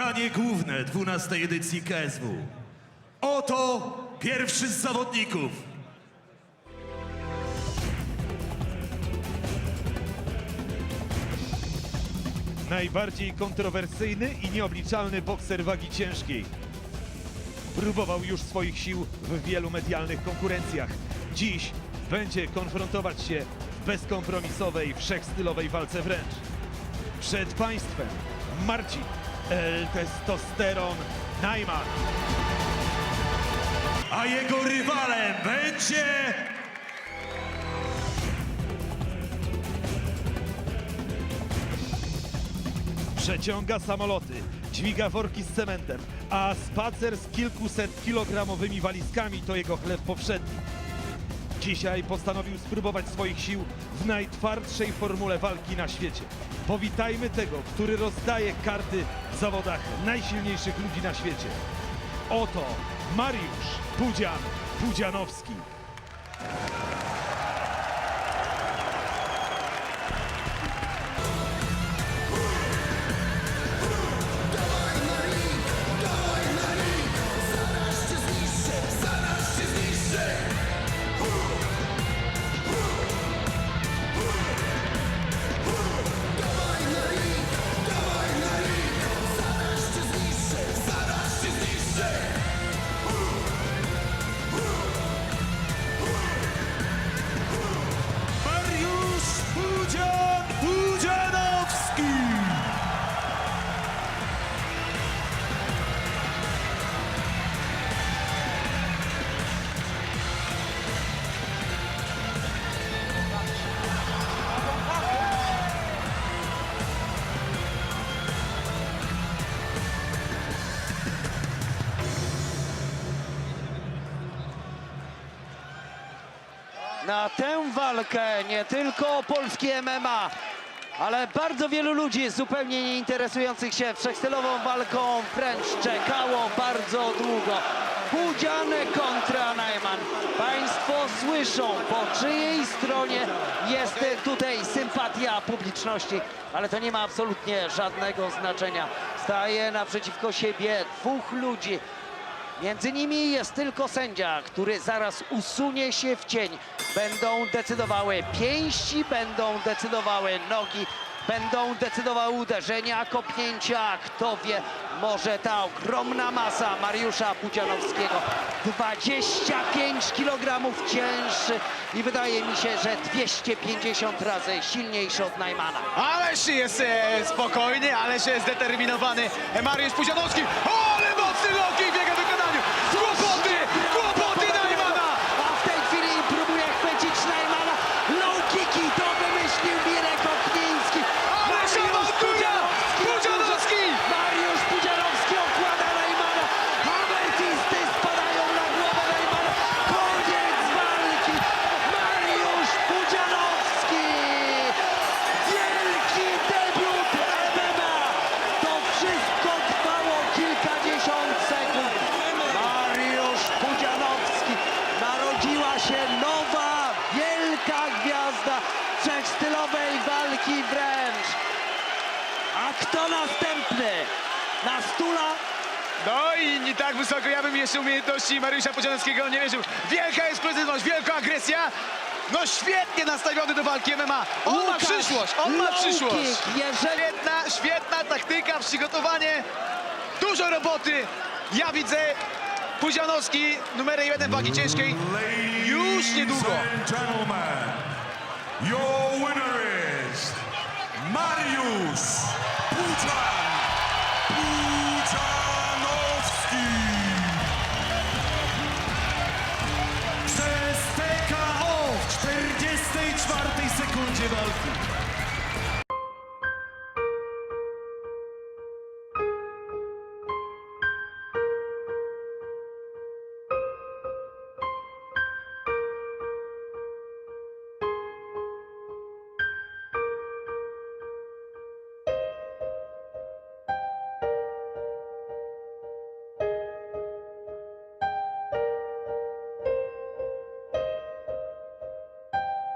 Danie główne 12 edycji KSW. Oto pierwszy z zawodników. Najbardziej kontrowersyjny i nieobliczalny bokser wagi ciężkiej. Próbował już swoich sił w wielu medialnych konkurencjach. Dziś będzie konfrontować się w bezkompromisowej, wszechstylowej walce wręcz. Przed państwem Marcin Testosteron Najman. A jego rywalem będzie... Przeciąga samoloty, dźwiga worki z cementem, a spacer z kilkuset kilogramowymi walizkami to jego chleb powszedni. Dzisiaj postanowił spróbować swoich sił w najtwardszej formule walki na świecie. Powitajmy tego, który rozdaje karty w zawodach najsilniejszych ludzi na świecie. Oto Mariusz Pudzian Pudzianowski. Na tę walkę nie tylko polskie MMA, ale bardzo wielu ludzi zupełnie nie interesujących się wszechstylową walką wręcz czekało bardzo długo. Pudzian kontra Najman. Państwo słyszą, po czyjej stronie jest tutaj sympatia publiczności, ale to nie ma absolutnie żadnego znaczenia. Staje naprzeciwko siebie dwóch ludzi, Między nimi jest tylko sędzia, który zaraz usunie się w cień. Będą decydowały pięści, będą decydowały nogi, będą decydowały uderzenia, kopnięcia. Kto wie, może ta ogromna masa Mariusza Pudzianowskiego 25 kg cięższy i wydaje mi się, że 250 razy silniejszy od Najmana. Ależ jest e, spokojny, ależ jest zdeterminowany Mariusz ale mocny loki w jego wykonaniu. Kłopoty, kłopoty Najmana. A w tej chwili próbuje chwycić Najmana. Low kicki, to wymyślił Mirek Okniński. Ale się awantura! Pudzianowski! Mariusz Pudzianowski okłada Najmana. Ametisty spadają na głowę Najmana. Koniec walki. Mariusz Pudzianowski. Wielki debiut MMA. To wszystko trwało kilkadziesiąt sekund. Mariusz Pudzianowski. Narodziła się nowa, wielka gwiazda wszechstylowej wręcz. A kto następny? Na stula? No i nie tak wysoko, ja bym jeszcze umiejętności Mariusza Pudzianowskiego nie wierzył. Wielka eksplozywność, wielka agresja. No świetnie nastawiony do walki MMA. On ma Łukasz przyszłość, on ma Low przyszłość. kick, Jeżeli... Świetna, świetna taktyka, przygotowanie. Dużo roboty. Ja widzę Puzianowski, numerem jeden wagi ciężkiej. Już niedługo. Ladies and gentlemen, your winner Marius.